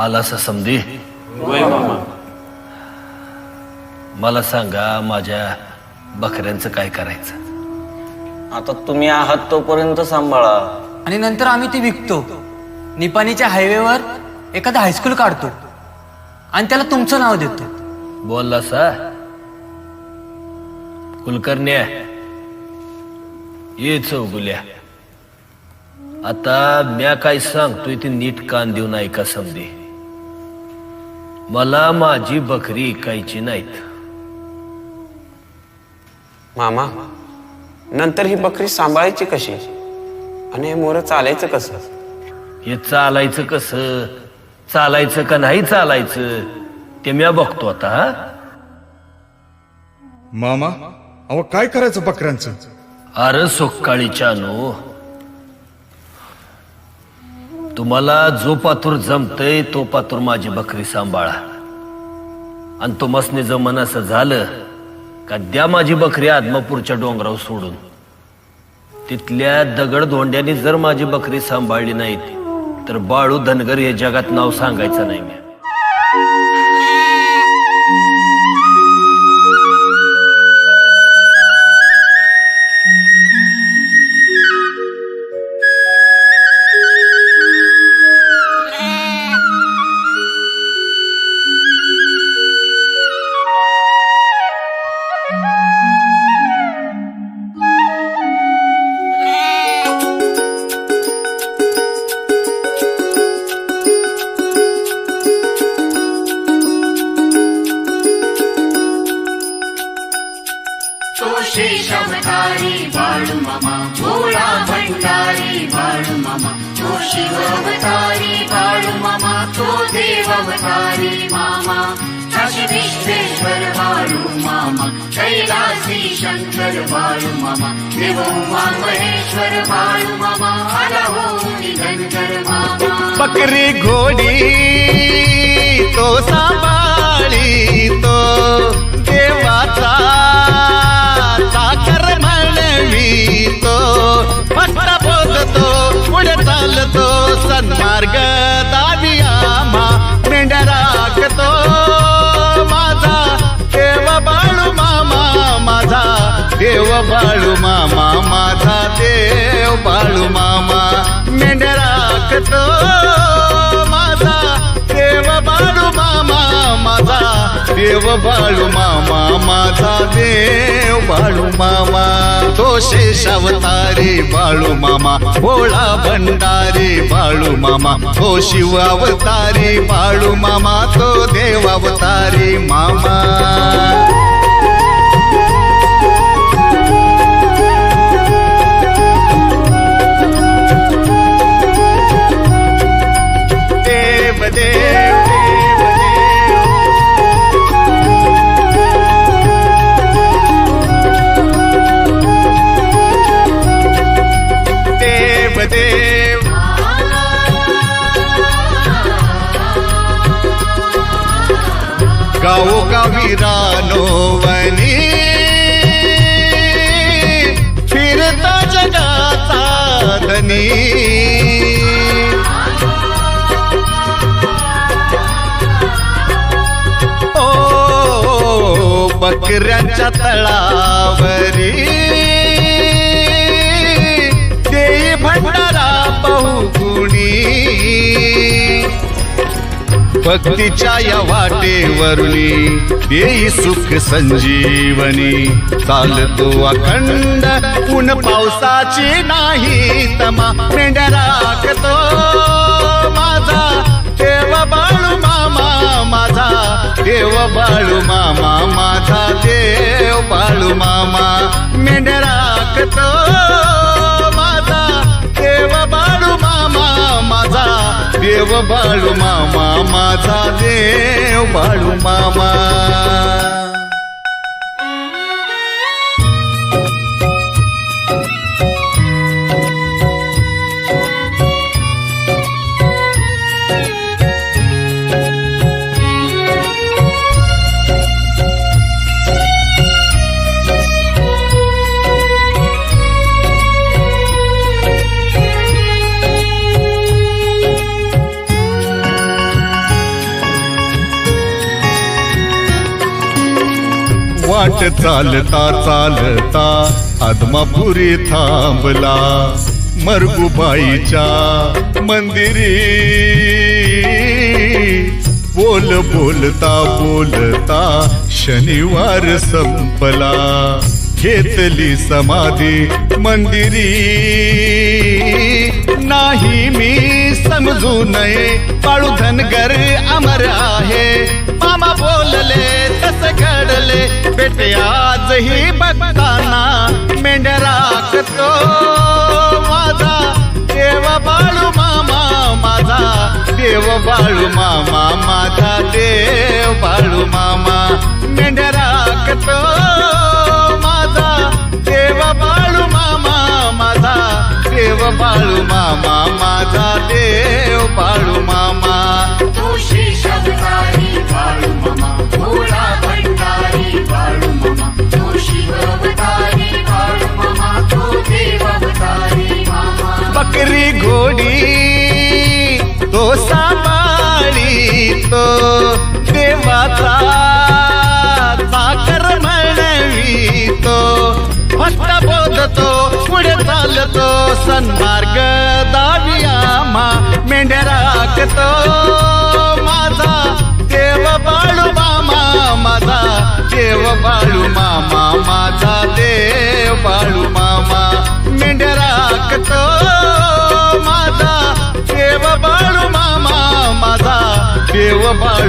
आलासा समधी? होय मामा. मला सांगा माझ्या बकऱ्यांचं काय करायचं? आता तुम्ही आहात तोपर्यंत सांभाळा. आणि नंतर आम्ही ते विकतो. निपाणीच्या हायवेवर एखादा हायस्कूल काढतो. आणि त्याला तुमचं नाव देतो. बोलला सा कुलकर्ण्या ये चौगुल्या. आता म्या काय सांगतोय ते नीट कान देऊन ऐका समधी. मला माझी बकरी ऐकायची नाहीत. मामा नंतर ही बकरी सांभाळायची कशी? आणि हे मोर चालायचं कसं? हे चालायचं कस? चालायचं का नाही चालायचं? ते म्या बघतो आता मामा अहो काय करायचं बकऱ्यांचं? अरे सोक्काळीच्या नो तुम्हाला जो पातूर जमतय तो पातूर माझी बकरी सांभाळा. आणि तुम्हासने जमन असं झालं का द्या माझी बकरी आदमापूरच्या डोंगरावर सोडून. तिथल्या दगड धोंड्याने जर माझी बकरी सांभाळली नाही तर बाळू धनगर हे जगात नाव सांगायचं नाही शेषवतारे बाळु मम चोळा भण्डारे बाळु मम चो शिवावतारे बाळु मम चो देवावतारे मम. काशी विश्वेश्वर बाळु मम कैलासी शङ्कर बाळु मम त्रिभुमहेश्वर ी मो मोष मा बकरी घोडी तो समा मामा माझा देव बाळू मामा. मेंढ्या राखतो. माझा देव बाळू मामा माझा देव बाळू मामा माझा देव बाळू मामा. तो शेषावतारी बाळू मामा भोळा भंडारी बाळू मामा. तो शिव अवतारी बाळू मामा तो देव अवतारी मामा. रानो रानोवनी फिरता जगाचा धनी। ओ बकऱ्यांच्या तळावरी। देई भंडारा बहुगुणी। भक्तीच्या या वाटेवरुनी येई सुख संजीवनी. चालतो अखंड ऊन पावसाची नाही तमा मेंढ्या राखतो माझा. देव बाळू मामा माझा. देव बाळू मामा माझा. देव बाळू मामा मेंढ्या राखतो. देव बाळू मामा माझा देव बाळू मामा. वाट चालता चालता. आदमापुरी थांबला मरगुबाईच्या मंदिरी. बोल बोलता बोलता शनिवार संपला. घेतली समाधी मंदिरी. नाही मी समजू नये काळू धनगर अमर आहे. बेटे आजही बघताना मेंढ्या राखतो माझा. देव बाळू मामा माझा. देव बाळू मामा माझा. देव बाळू मामा मेंढ्या राखतो माझा. देव बाळू मामा माझा. देव बाळू मामा तो देवाचा साखर म्हणावी तो फक्त बोधतो पुढे चालतो. सन्मार्ग दाविया मा मेंढ्या राखतो. माझा देव बाळू मामा माझा देव बाळू मामा माझा देव बाळू मामा मेंढ्या राखतो. Yeah, what about